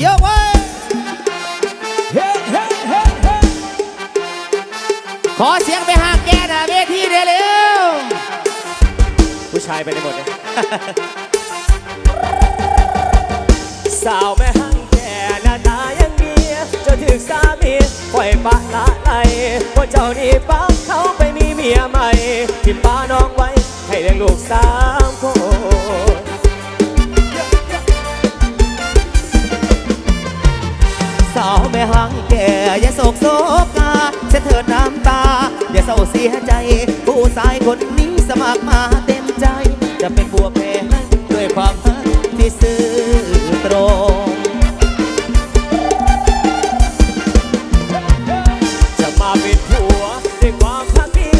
เยอะเว้ยเฮ้เฮ้เฮ้เฮ้ขอเสียงไปหาแกนะเวทีเร็วผู้ชายไปได้หมดเลยสาวแม่หังแกหน้าตายังดีเจ้าถึกสามีปล่อยปะละไลเพราะเจ้านี่ปักเขาไปมีเมียใหม่ทิมป้าน้องไว้ให้เลี้ยงลูกสามคน แม่หังแก่อย่าโศกโศกาเสียเถิดน้ำตา อย่าเศร้าเสียใจ ผู้ชายคนนี้สมัครมาเต็มใจ จะเป็นบัวแพรให้ด้วยความรักที่ซื่อตรงจะมาเป็นผัวด้วยความพักดี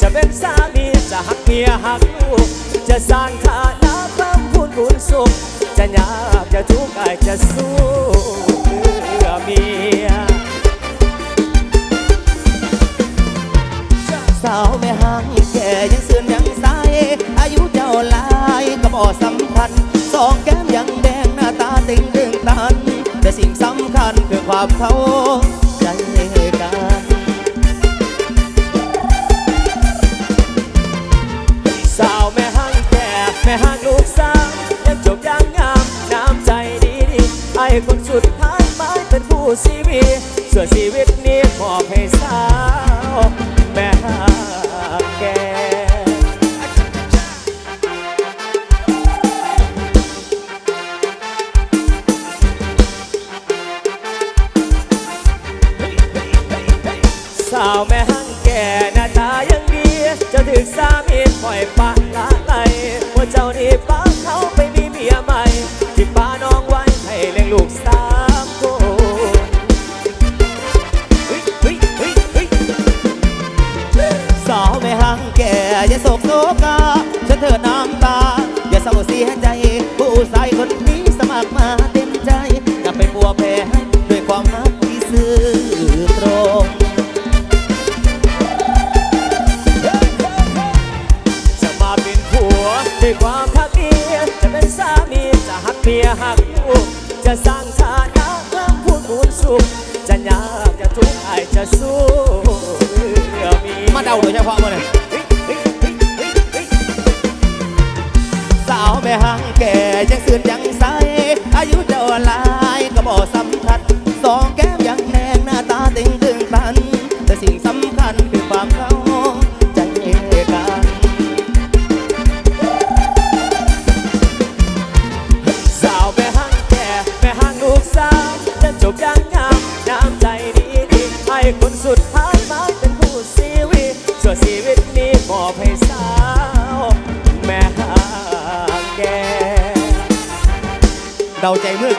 จะเป็นสามีจะหักเมียหักลูกจะสร้าง ความเขาใจกันสาวแม่ห้างแก่แม่ห้างลูกสาวยังจบยังงามน้ำใจดีดีไอ้คนสุดท้ายไม่เป็นผู้ชีวิตส่วนชีวิต เศร้าเสียใจ ผู้ชายคนนี้สมัครมา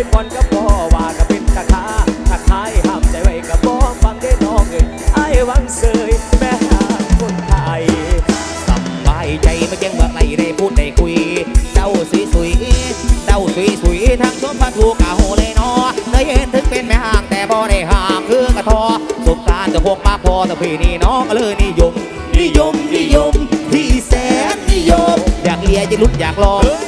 ยปอนกับพ่อว่าก็เป็นตาคาถ้าขายห้ามใจไว้กับบ่ฟังได้น้องเอ่ยไอ้วังเสยแม่ห่างคนไทยสบายใจไม่เก่งเมื่อไรได้พูดได้คุยเจ้าสวยสวยเจ้าสวยสวยทั้งชมพระทูกะโหเลยนอได้เห็นถึงเป็นแม่ห่างแต่บ่ได้ห่างคือกระทอสุขการจะพวกมาพอแต่พี่นี่น้องก็เลยนิยมนิยมนิยมที่แสนนิยมอยากเลียอยากลุ้นอยากลอง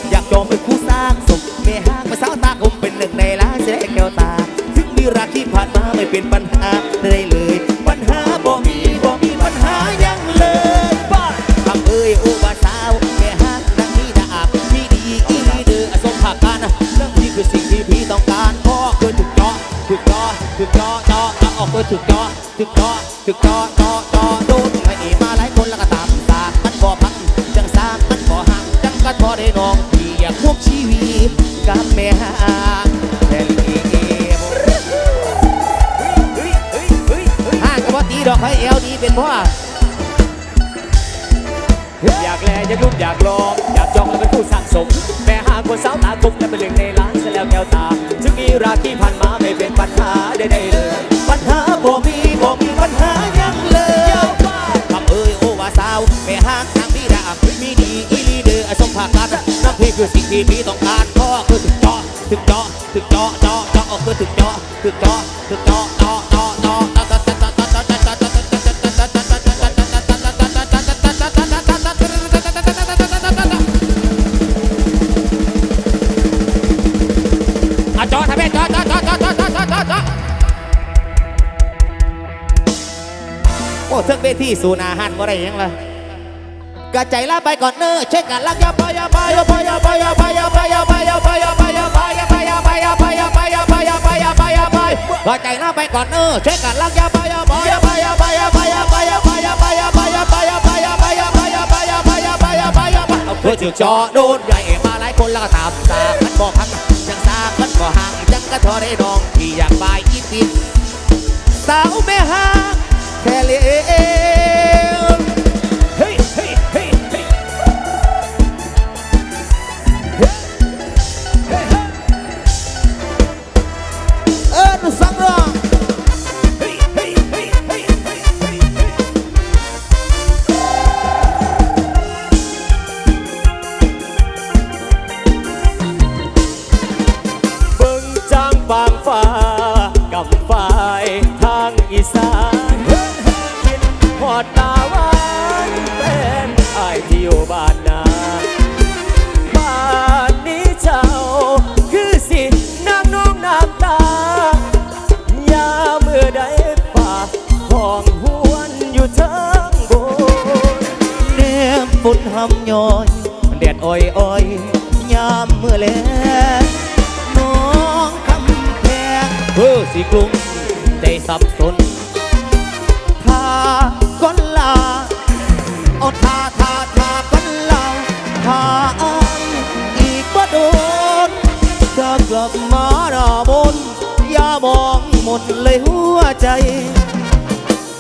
คือสิ่งที่พี่ต้องการพ่อคือถึกจอถึกจอถึกจอจอทำออกคือถึกจอถึกจอถึกจอจอจอดูพระเอกมาหลายคนแล้วก็ตามตามันบ่พังจังสามมันบ่ห่างจังก็ทอได้น้องพี่อยากควบชีวิตกับแม่ห่างแต่ลีเอวห่างกับว่าตีดอกให้เอวดีเป็นพ่ออยากแลอยากรูปอยากลองอยากจองแล้วเป็นผู้สะสม นซะแล้วแก้วตาถึงมีราที่ผ่านมาไม่เป็นปัญหาใดๆเลย ปัญหาบ่มีบ่มีปัญหายังเลยคำเอ้ยโอว่าสาวแม่ห้างทางพี่ดามีดีอีลีเด้อสมภากันน้ำพี่คือสิ่งที่พี่ต้องการพ่อคือถึกจอถึกจอถึกจอจอจอคือถึกจอถึกจอถึกจอจอจาะ สูนาหันบ่ได้ยังล่ะกระใจลาไปก่อนเน้อเช็คกันลักยาไปยาไปยาไปยาไปยาไปยาไปยาไปยาไปยาไปยาไปยาไปยาไปยาไปยาไปยาไปยาไปยาไปยาไปกระใจลาไปก่อนเน้อเช็คกันลักยาไปยาไปยาไปยาไปยาไปยาไปยาไปยาไปยาไปยาไปยาไปยาไปยาไปยาไปยาไปยาไปยาไปยาไปเอาเพื่อถึงจอโดนใหญ่มาหลายคนแล้วก็ตามสากมันบอกพังจังสากมันก็ห่างจังก็ทอได้น้องที่อยากไปอีปิดสาวแม่หาง แค่เลี้ย ไอายที่ยู่บ้านนาบ้านนี้เจ้า คือสินางน้องน้ำตายาเมื่อใดป่าห้องหวนอยู่เทิงบนเนมฝุ่นหำย้อยแดดอ้อยอ้อยยามเมื่อแลงน้องคำแพงเพื่อสิกลุ่มใจสับสน ใจ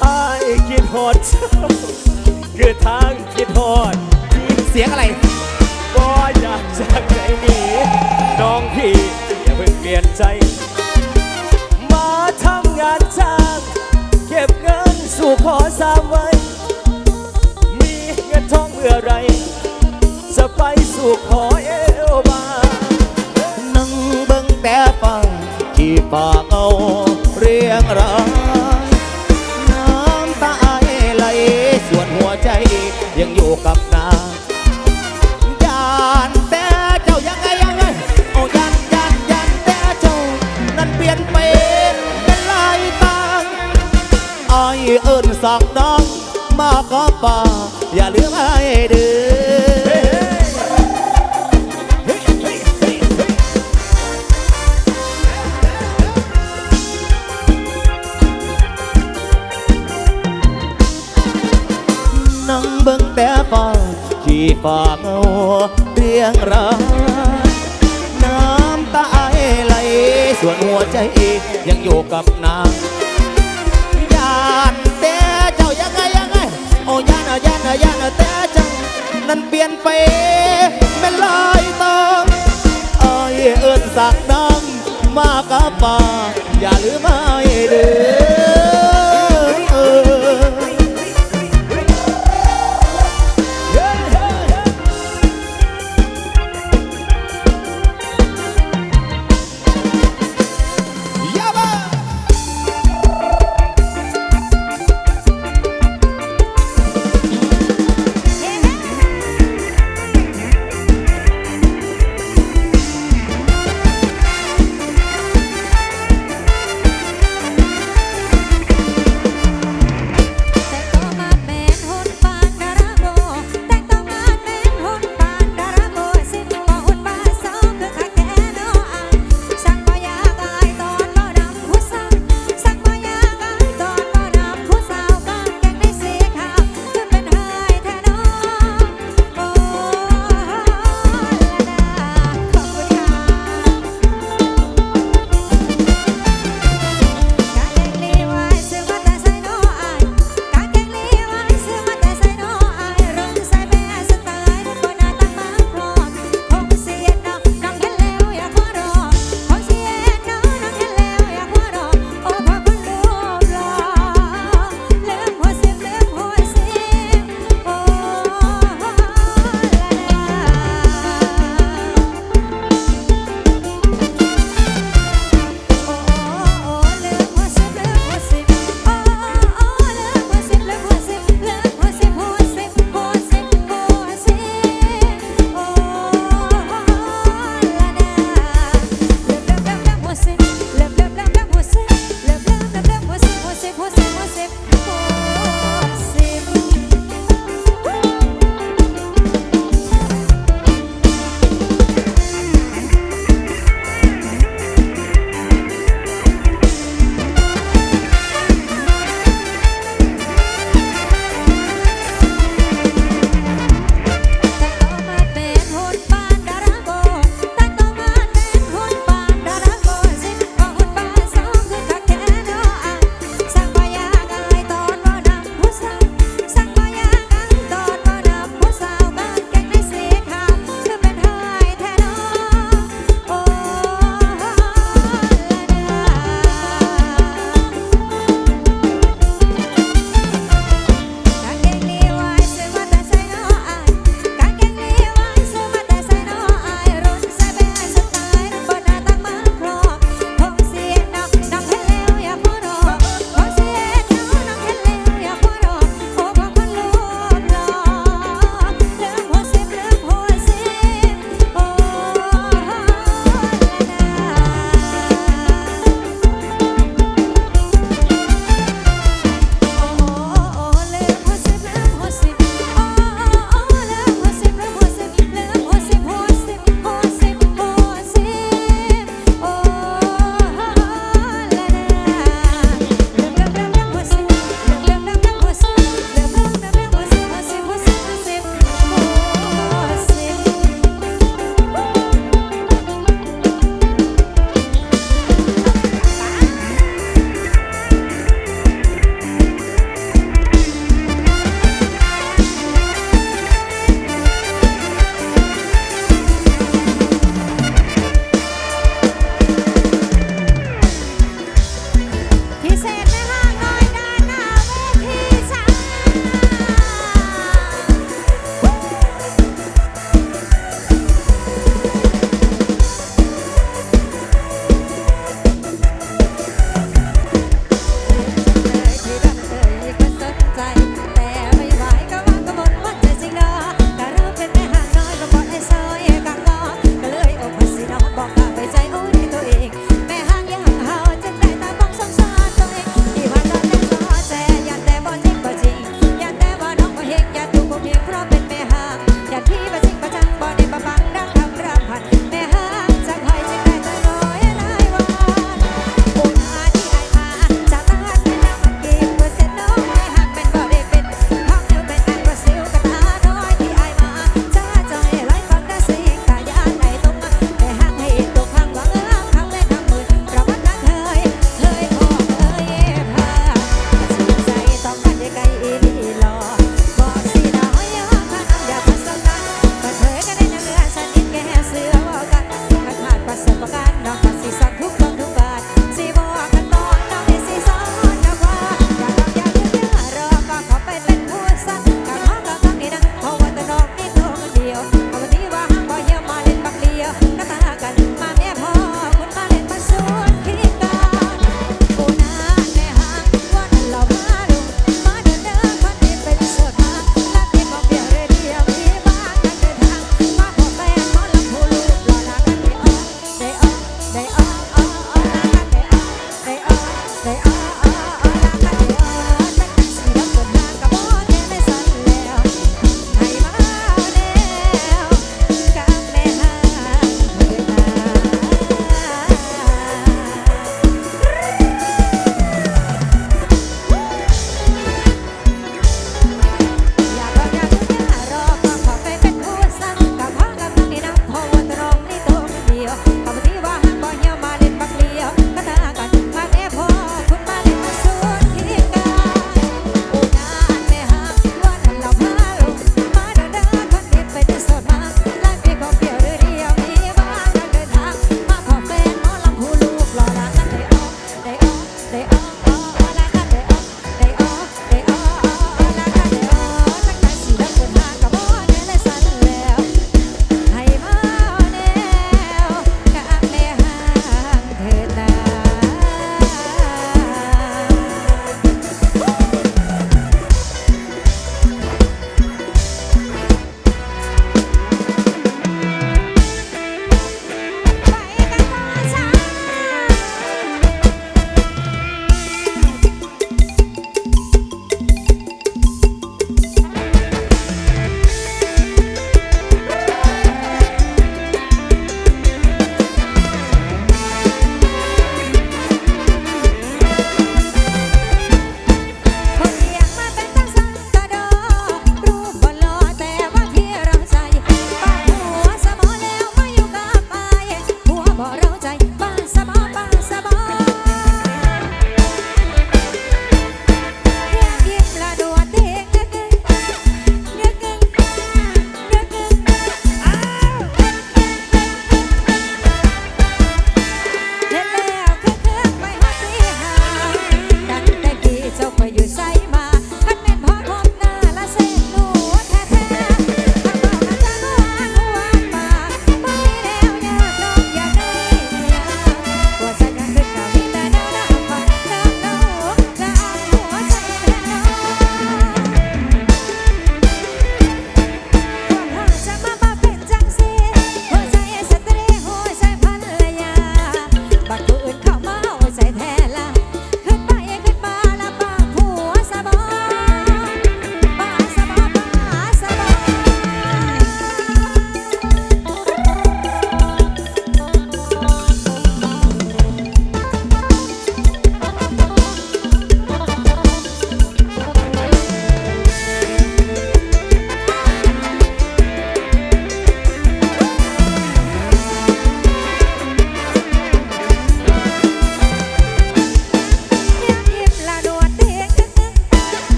ไอ้ายคิดฮอดเจ้าคือทางคิดฮอดเสียงอะไรก็อยากจากใจหนีน้องพี่อย่าเพิ่งเปลี่ยนใจ มาทำงานจ้างเก็บเงินสู่ขอสามไว้ มีเงินทองเมื่อไหรจะไปสู่ขอ องมาก็ป่าอย่าลืมไอ้เด้อนั่งเบิ่งแต่ฟ้าที่ฟ้าเงาเรียงรายน้ำตาไอไหลส่วนหัวใจยังอยู่กับนาง ยานอะยานอะแต่จัง นั้นเปลี่ยนไปแม่ลอยตามไอเอิญสักน้ำมากับป่าอย่าลืมไอ้เด้อ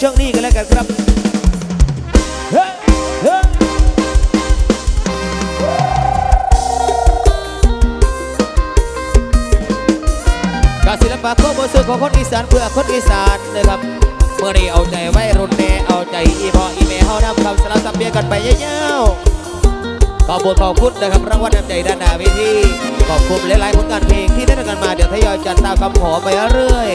ช่วงนี้กันแล้วกันครับการศิลปะของบสื่อของคนอีสานเพื่อคนอีสานนะครับเมื่อนี้เอาใจไว้รุ่นแน่เอาใจอีพออีแม่เฮานำคำสลับสับเปลี่ยนกันไปเยาวๆขอบคุณขอบคุณนะครับรางวัลน้ำใจด้านหน้าเวทีขอบคุณหลายๆผลงานเพลงที่ได้นำกันมาเดี๋ยวทยอยจัดตามคำขอไปเรื่อย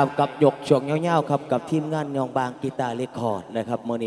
ครับกับยกช่วงเงี้ยวๆครับกับทีมงานยองบางกีตาร์เรคคอร์ดนะครับมื่อนี้